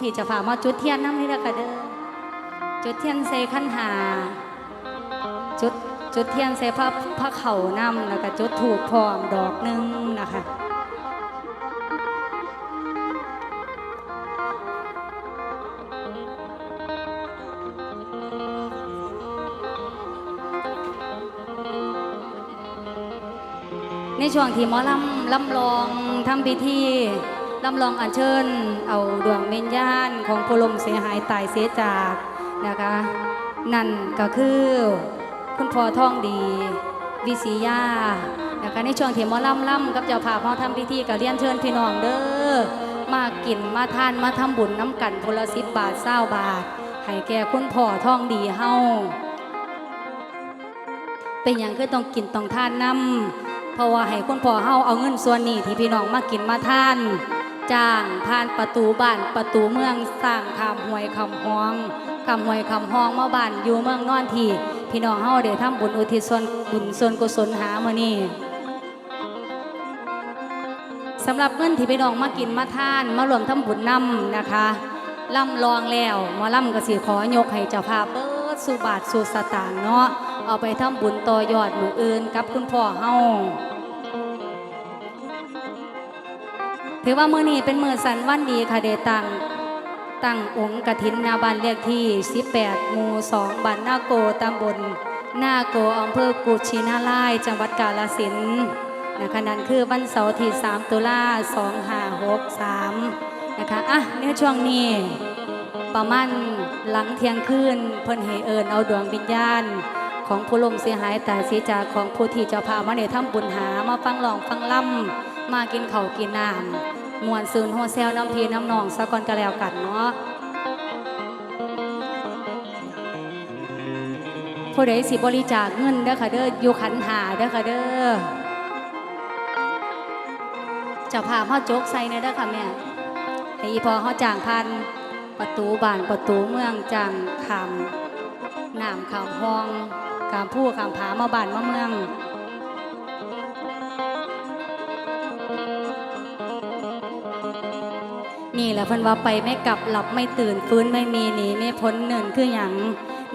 พี่จะฝามาจุดเทียนน้ำนี่แหละค่ะเด้อจุดเทียนใส่ขันหาจุดจุดเทียนใส่พระพระเข่าน้ำแล้วก็จุดถูกพร้อมดอกหนึงนะคะในช่วงที่หมอลำลำลองทำพิธี ลำลองอัญเชิญ เอาดวงวิญญาณของผู้ลมเสียหายตายเสียจากนะคะ นั่นก็คือคุณพ่อท่องดีวิสียานะคะในช่วงเที่หมอลำล่ำกับเจ้าภาพหมอทำพิธีก็เรียนเชิญพี่น้องเด้อมากินมาทานมาทำบุญน้ำกันพลสิบบาทเศร้าบาทให้แก่คุณพ่อท่องดีเฮาเป็นอย่างคือต้องกินต้องทานน้ำเพราะว่าให้คุณพ่อเฮาเอาเงินส่วนนี้ที่พี่น้องมากินมาทาน จ้างผ่านประตูบ้านประตูเมืองสร้างคำหวยคำห้องคำหวยคำห้องมาบ้านอยู่เมืองนอนที่พี่น้องเฮาได้ทำบุญอุทิศส่วนบุญส่วนกุศลหามื้อนี้สำหรับเงินที่พี่น้องมากินมาทานมารวมทำบุญนำนะคะล่ำลองแล้วมาล่ำก็สิขอยกให้เจ้าภาพเปิดสู่บาทสู่สตางเนาะเอาไปทำบุญต่อยอดหมู่อื่นกับคุณพ่อเฮา ถือว่ามื้อนี้เป็นมื้อสันวันดีค่ะเดตังตั้งองค์กฐินนาบ้านเลขที่ 18หมู่2บ้านนาโกตำบลนาโกอำเภอกุชินาลายจังหวัดกาฬสินธุ์นะคะนั่นคือวันเสาร์ที่ 3 ตุลา2563นะคะอะในช่วงนี้ประมาณหลังเที่ยงคืนเพิ่นให้เอิญเอาดวงวิญญาณ ของผู้ลมเสียหายแต่เสียจากของผู้ที่เจ้าพามาในถ้ำบุญหามาฟังหลองฟังล่ำมากินเขาวกินน้ำ มวนซืนหัวแซวน้ำพีน้ำนองสะก่อนก็แล้วกันเนาะผู้ใดสิบริจาคเงินเด้อค่ะเด้ออยู่ขันหาเด้อค่ะเด้อเจะพาพ่อโจกใส่เนยเด้อค่ะแม่ให้อีพอเขาจ้างพันประตูบานประตูเมืองจ้างคำน้ำขามห้องขามผู้ขามผามาบานมาเมือง นี่แหละพิ่นว่าไปไม่กลับหลับไม่ตื่นฟื้นไม่มีหนีไม่พ้นเนินคืออย่าง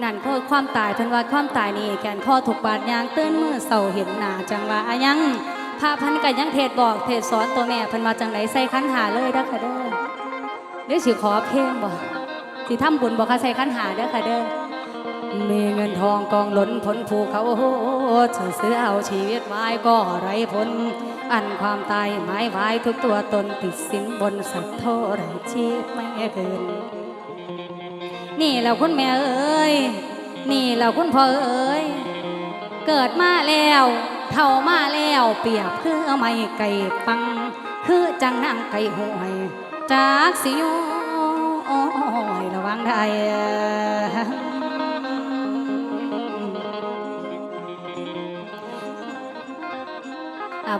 นั่นคือความตายพิ่นว่าความตายนี่แกนข้อถูกบาดยางเตื้นมือเศร้าเห็นหนาจังว่าอะยังพระพันกันยังเทศบอกเทศสอนตัวแม่พิ่นว่าจังไหนใส่คันหาเลยเด้อค่ะเด้อเดี๋ยวสิขอเพลงบ่สิทำบุญบ่คะใส่คันหาเด้อค่ะเด้อมีเงินทองกองล้นพ้นภูเขาจะซื้อเอาชีวิตไว้ก็ไรพ้น อันความตายหมายไว้ทุกตัวตนติดสินบนสัตว์เท่าไรชีพไม่เกิน นี่เราคุณแม่เอ้ย นี่เราคุณพ่อเอ้ย เกิดมาแล้วเท่ามาแล้วเปียบคือไม่ไก่ปัง คือจังนางไก่หวย จากสิโยโอ้ยระวังได้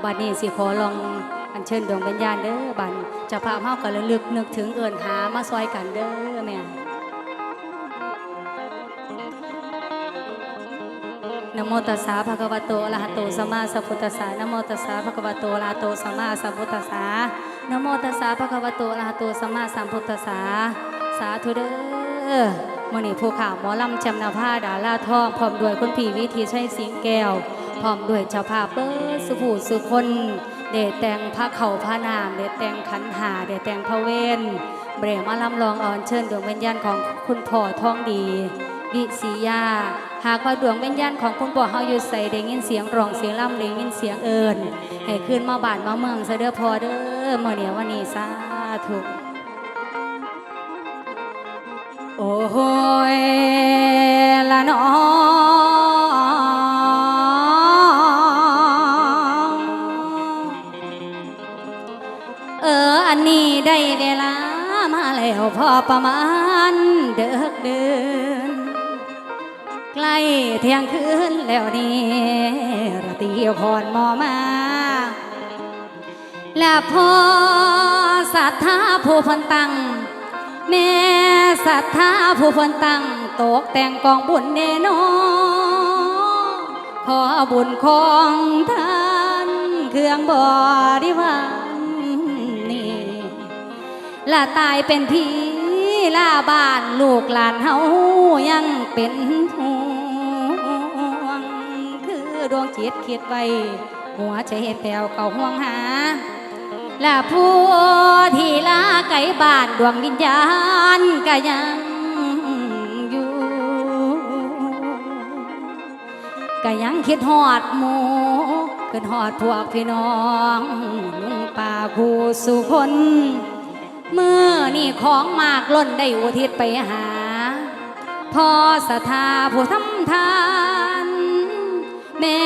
บัดนี้สิขอลองอัญเชิญดวงวิญญาณเด้อบันจะพาเฮากันระลึกนึกถึงเอินหามาซอยกันเด้อแม่นะโมตัสสะภะคะวะโตอะระหะโตสัมมาสัมพุทธัสสะนะโมตัสสะภะคะวะโตอะระหะโตสัมมาสัมพุทธัสสะนะโมตัสสะภะคะวะโตอะระหะโตสัมมาสัมพุทธัสสะสาธุเด้อมื้อนี้ผู้ข่าวหมอลำจำนาผ้าดาลาทองพร้อมด้วยคุณพี่วิธีใชัยสิงแก้ว พร้อมด้วยเจ้าภาพเปิ้สุผู้สุคนเดแต่งพระเขาพระนามเดแต่งขันหาเดแต่งพระเวนเบรมาลำลองอ่อนเชิญดวงวิญญาณของคุณพ่อท้องดีวิสียาหากว่าดวงวิญญาณของคุณพ่อเฮาอยู่ใส่ได้ยินเสียงร้องเสียงล่ำได้ยินเสียงเอิญให้ขึ้นมาบานมาเมืองเสด้อพอเด้อเมื่อเดียวันนี้สาธุโอ้ยละน้องเอ พอประมาณเด็กเดิน ใกล้เที่ยงคืนแล้วนี่ระตีพรมอมา และพอศรัทธาผู้พันตั้งแม่ศรัทธาผู้พันตั้งตกแต่งกองบุญเนโนอขอบุญของท่านเครื่องบริวาร ละตายเป็นผีลาบ้านลูกหลานเฮายังเป็นห่วงคือดวงจิตคิดไว้ หัวใจแปลวเขาห่วงหาและผู้ที่ลาไกลบ้านดวงวิญญาณก็ยังอยู่ก็ยังคิดฮอดหมูคิดฮอดพวกพี่น้องลุงป่าคู่สุคน มื่อนี่ของมากล้นได้อุทิศไปหาพ่อศรัทธาผู้ทำทาน แม่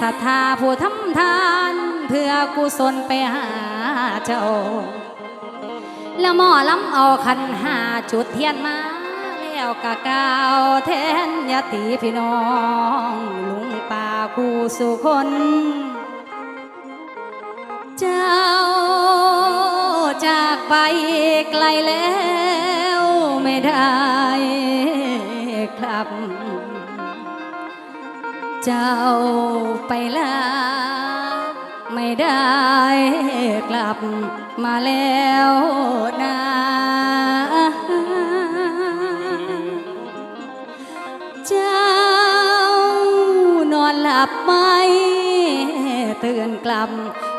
ศรัทธาผู้ทำทาน เพื่อกุศลไปหาเจ้า แล้วหมอลำเอาขันหาจุดเทียนมาแล้วกะกาวแทนยาติพี่น้อง ลุงป่ากูสุคน เจ้า จากไปไกลแล้วไม่ได้ครับ เจ้าไปแล้วไม่ได้กลับมาแล้วนะเจ้านอนหลับไหมตื่นกลับ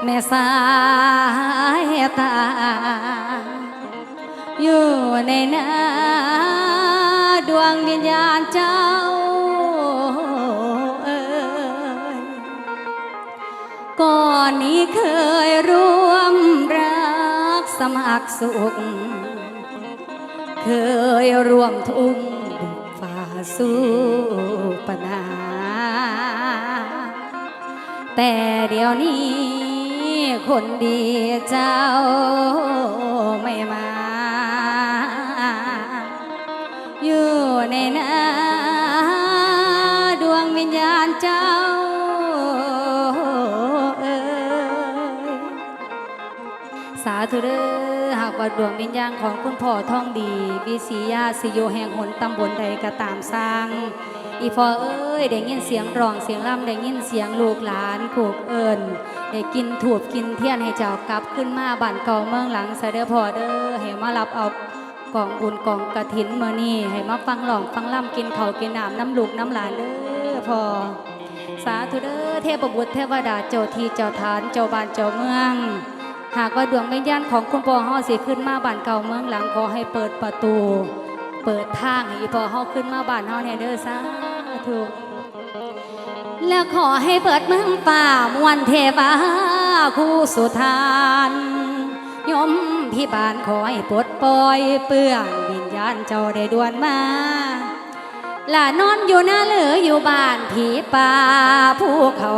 แม่สายตา อยู่ในนาดวงวิญญาณเจ้าเอ่ยก่อนนี้เคยร่วมรักสมัครสุข เคยร่วมทุ่งบุกฝ่าสู้ปัญหาแต่เดี๋ยวนี้ คนดีเจ้าไม่มา อยู่ในนาดวงวิญญาณเจ้าเอ่ยสาธุเด้อหากว่าดวงวิญญาณของคุณพ่อท่องดีวิสียาสิโยแห่งหนตำบลใดก็ตามสร้าง อีพอเอ้ยได้ยินเสียงร้องเสียงล่ำได้ยินเสียงลูกหลานขูกเอิญได้กินถูบกินเทียนให้เจ้ากลับขึ้นมาบ้านเก่าเมืองหลังเสด็จพอเด้อให้มารับเอากองบุญกองกระถินมื่อนี้ให้มาฟังหลองฟังล่ำกินเขากินน้ำน้ำลูกน้ำหลานเด้อพอสาธุเด้อเทพบุตรเทวดาเจ้าที่เจ้าฐานเจ้าบ้านเจ้าเมือง หากว่าดวงวิญญาณของคุณพ่อเฮาสิขึ้นมาบ้านเก่าเมืองหลังขอให้เปิดประตู เปิดทางให้อีพอเฮาขึ้นมาบ้านเฮาเนี่ยเด้อสาธุแล้วขอให้เปิดเมืองป่ามวลเทวาคู่สุธานยมพี่บานขอให้ปลดปล่อยเปื้องวิญญาณเจ้าได้ด่วนมาล่านอนอยู่หน้าเหลืออยู่บ้านผีป่าภูเขา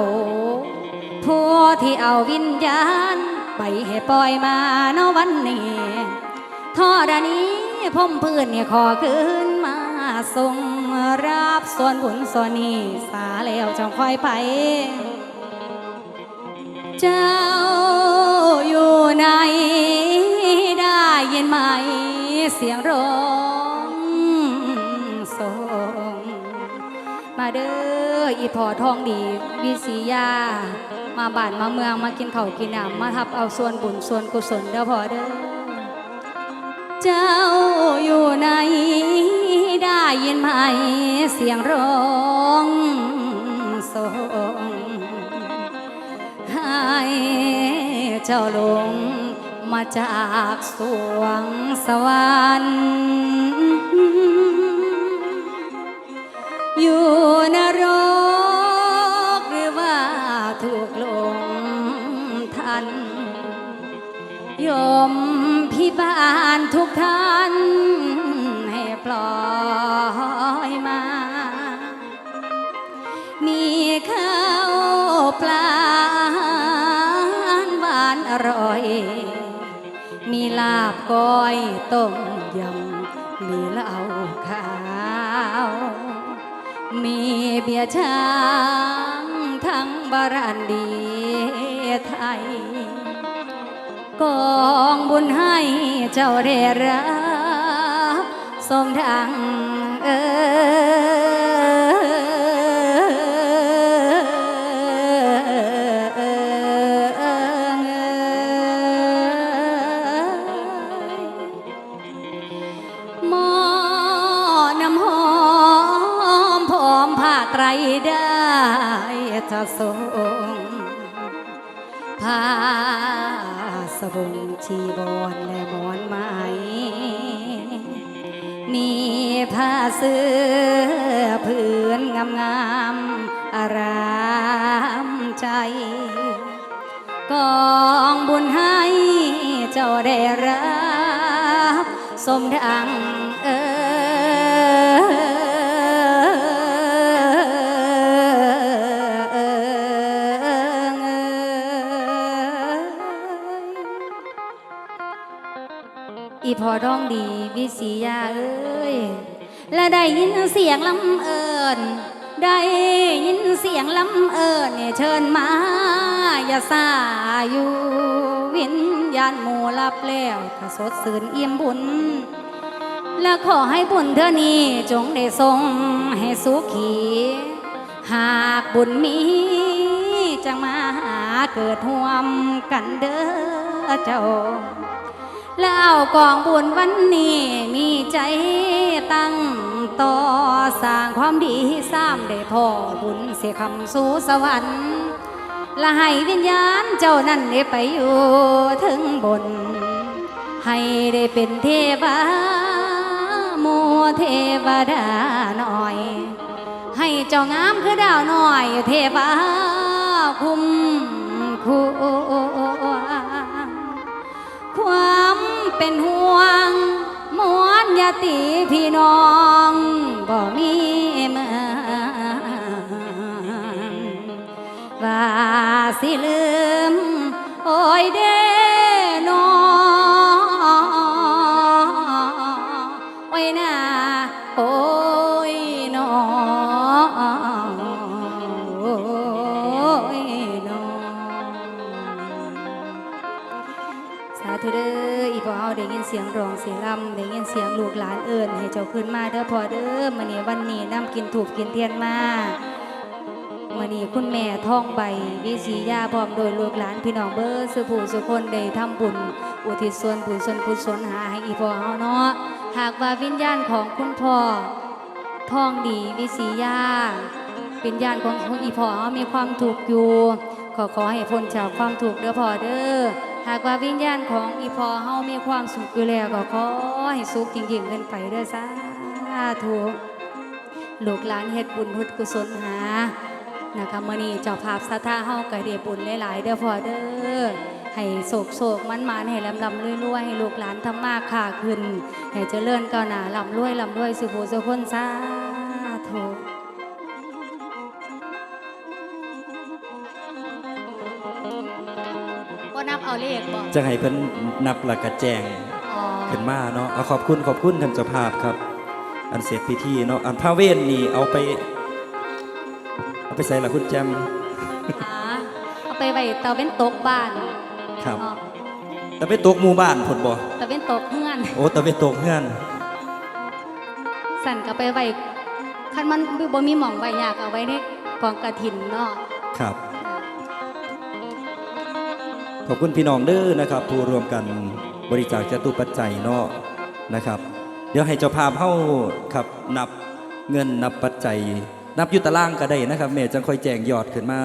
ผู้ที่เอาวิญญาณ ไปให้ปล่อยมาเนวันนี้ทอดนี้ พมพื้นเนี่ยขอคืนมาทรงรับส่วนบุญส่วนนี้สาแล้วจงคอยไป เจ้าอยู่ไหนได้ยินไหมเสียงร้องส่งมาเด้ออีพอทองดีวิสียา มาบ้านมาเมืองมากินข้าวกินน้ำมาทับเอาส่วนบุญส่วนกุศลเด้อพอเด้อ เจ้าอยู่ไหนได้ยินไหมเสียงร้องส่งให้เจ้าลงมาจากสวงสวรรค์อยู่นรกหรือว่าถูกลงทันยม พี่บ้านทุกท่านให้ปล่อยมา มีข้าวปลาหวานอร่อย มีลาบก้อยต้มยำ มีเหล้าขาว มีเบียร์ช้างทั้งบารันดีไทย กองบุญให้เจ้าได้รับสมดังเอไตรได้จะส่งผ่า สบงชีบอนและมอนไหมมีผ้าเสื้อผืนงามงามอารามใจกองบุญให้เจ้าได้รับ สมดัง สียาเอ้ย และได้ยินเสียงลำเอิญได้ยินเสียงลำเอิญเนี่ยเชิญมา อย่าซาอยู่ วิญญาณหมู่ลับแล้วถ้าสดสื่นเอี่ยมบุญ และขอให้บุญเธอนี้จงได้ทรงให้สุขี หากบุญมีจะมาหาเกิดห่วมกันเด้อเจ้า แล้วกองบุญวันนี้มีใจตั้งต่อสร้างความดีสร้างได้พอบุญเสียคำสู่สวรรค์และให้วิญญาณเจ้านั้นได้ไปอยู่ถึงบน ให้ได้เป็นเทวาโมเทวดาหน่อย ให้เจ้างามคือดาวหน้อยเทวาคุ้มคู่ความ เป็นห่วงมวนญาติพี่น้องบ่มีเมืองว่าสิลืมาธุเด้ออีพอเฮาได้ยินเสียงร้องเสียงลำได้ยินเสียงลูกหลานเอิ้นให้เจ้าขึ้นมาเด้อพอเด้อมื้อนี้วันนี้นำกินถูกกินเทียนมามื้อนี้คุณแม่ท่องใบวิสียาพร้อมโดยลูกหลานพี่น้องเบิดสุผู้สุคนได้ทำบุญ อุทิศส่วนบุญส่วนกุศลหาให้อีพอเฮาเนาะหากว่าวิญญาณของคุณพ่อท่องดีวิสียาวิญญาณขององอีพ่อเฮามีความถูกอยู่ ขอขอให้พ้นจากความถูกเด้อพ่อเด้อ หากว่าวิญญาณของอีพอเฮามีความสุขอยู่แล้วก็ขอให้สุขยิ่งๆขึ้นไปเด้อสาธุลูกหลานเฮ็ดบุญพุทธกุศลหานะคะมื้อนี้เจ้าภาพศรัทธาเฮาก็ได้บุญหลายๆเด้อพ่อเด้อให้โศกโศกมันมาให้ลำลำรวยๆให้ลูกหลานทำมากค่าขึ้นให้เจริญก้าวหน้าลำรวยลำรวยสุโภสุคนสาธุ เอาเลขบ่จะให้เพิ่นนับหลักกระแจงอ๋อขึ้นมาเนาะเอาขอบคุณขอบคุณท่านเจ้าภาพครับ อันเสร็จพิธีเนาะอันพระเวทนี่เอาไป เอาไปใส่ละคุณแจมหาเอาไปไว้เตาเป็นตกบ้านครับอ๋อแต่ไปตกหมู่บ้านผลบ่เตาเป็นตกเฮือน โอ้แต่ไปตกเฮือนสั่นก็ไปไว้คันมันบ่มีหม่องไว้ยากเอาไว้ในกองกระถินเนาะ ครับ ขอบคุณพี่น้องเด้อนะครับ ผู้รวมกันบริจาคจตุปัจจัยเนาะนะครับ เดี๋ยวให้เจ้าภาพเข้าครับนับเงินนับปัจจัย นับอยุตารางก็ได้นะครับแม่จังค่อยแจงยอดขึ้นมา